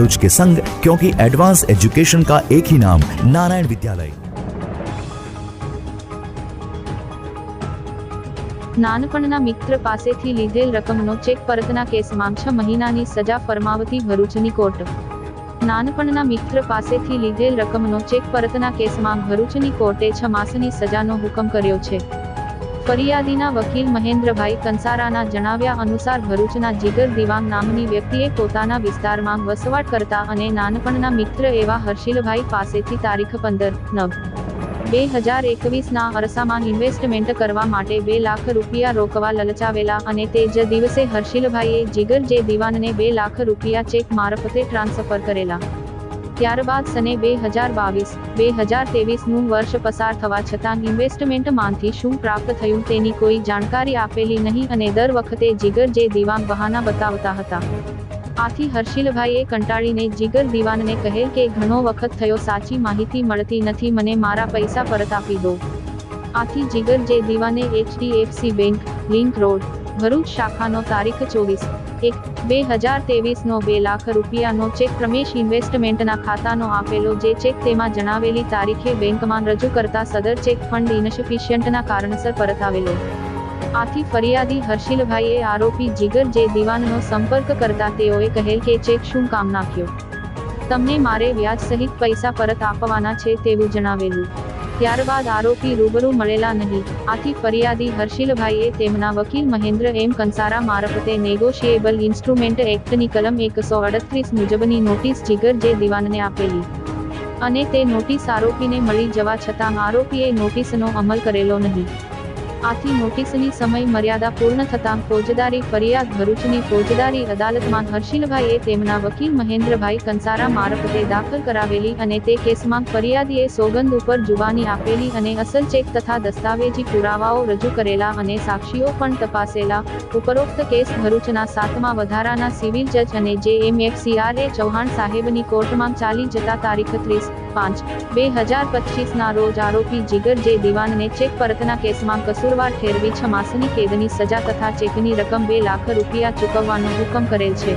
भरूच के संग क्योंकि एडवांस एजुकेशन का एक ही नाम नारायण विद्यालय નાનપણના મિત્ર પાસેથી લીધેલ રકમનો ચેક પરતના કેસમાં છ મહિનાની સજા ફરમાવતી ભરૂચની કોર્ટ નાનપણના મિત્ર પાસેથી લીધેલ રકમનો ચેક પરતના કેસમાં ભરૂચની કોર્ટે છ માસની સજાનો હુકમ કર્યો છે ફરિયાદીના વકીલ મહેન્દ્રભાઈ કંસારાના જણાવ્યા અનુસાર ભરૂચના જીગર દિવાંગ નામની વ્યક્તિએ પોતાના વિસ્તારમાં વસવાટ કરતા અને નાનપણના મિત્ર એવા હર્ષિલભાઈ પાસેથી તારીખ પંદર નવ બે હજાર એકવીસના અરસામાં ઇન્વેસ્ટમેન્ટ કરવા માટે બે લાખ રૂપિયા રોકવા લલચાવેલા અને તે જ દિવસે હર્ષિલભાઈએ જીગર જે દિવાનને બે લાખ રૂપિયા ચેક મારફતે ટ્રાન્સફર કરેલા. ત્યારબાદ સને બે હજાર બાવીસ, બે હજાર તેવીસનું વર્ષ પસાર થવા છતાં ઇન્વેસ્ટમેન્ટમાંથી શું પ્રાપ્ત થયું તેની કોઈ જાણકારી આપેલી નહીં અને દર વખતે જીગર જે દિવાન બહાના બતાવતા હતા. આથી હર્ષિલભાઈએ કંટાળીને જીગર દિવાનને કહે કે ઘણો વખત થયો સાચી માહિતી મળતી નથી મને મારા પૈસા પરત આપી દો. આથી જીગર જે દિવાને HDFC bank link road Bharuch શાખાનો તારીખ ચોવીસ એક, બે હજાર તેવીસનો બે લાખ રૂપિયાનો ચેક રમેશ ઇન્વેસ્ટમેન્ટના ખાતાનો આપેલો જે ચેક તેમાં જણાવેલી તારીખે બેંકમાં રજૂ કરતા સદર ચેક ફંડ ઇનસફિશિયન્ટના કારણસર પરત આવેલો આથી ફરિયાદી હર્ષિલભાઈએ આરોપી જીગર જે દિવાનનો સંપર્ક કરતા તેઓએ કહેલ કે ચેક શું કામ નાખ્યો. તમને મારે વ્યાજ સહિત પૈસા પરત આપવાના છે તેવું જણાવેલું. ત્યારબાદ આરોપી રૂબરૂ મળેલા નહીં. આથી ફરિયાદી હર્ષિલભાઈએ તેમના વકીલ મહેન્દ્ર એમ કંસારા મારફતે નેગોશિયેબલ ઇન્સ્ટ્રુમેન્ટ એક્ટની કલમ એકસો અડત્રીસ મુજબની નોટિસ જીગર જે દિવાનને આપેલી. અને તે નોટિસ આરોપીને મળી જવા છતાં આરોપીએ નોટિસનો અમલ કરેલો નહીં. આથી નોટિસની સમય મર્યાદા પૂર્ણ થતાં ફોજદારી, ફરિયાદ, ભરૂચની ફોજદારી અદાલતમાં હર્ષિલભાઈએ તેમના વકીલ મહેન્દ્રભાઈ કંસારા મારફતે દાખલ કરાવેલી અને તે કેસમાં ફરિયાદીએ સોગંદ ઉપર જુબાની આપેલી અને અસલ ચેક તથા દસ્તાવેજી પુરાવાઓ રજૂ કરેલા અને સાક્ષીઓ પણ તપાસેલા. ઉપરોક્ત કેસ ભરૂચના સાતમા વધારાના સિવિલ જજ અને જે એમ એફ એ ચૌહાણ સાહેબની કોર્ટમાં ચાલી જતા તારીખ ત્રીસ પાંચ. બે હજાર પચીસના રોજ આરોપી જીગર જે દિવાનને ચેક પરતના કેસમાં કસૂરવાર ઠેરવી છ માસની કેદની સજા તથા ચેકની રકમ બે લાખ રૂપિયા ચૂકવવાનો હુકમ કરેલ છે.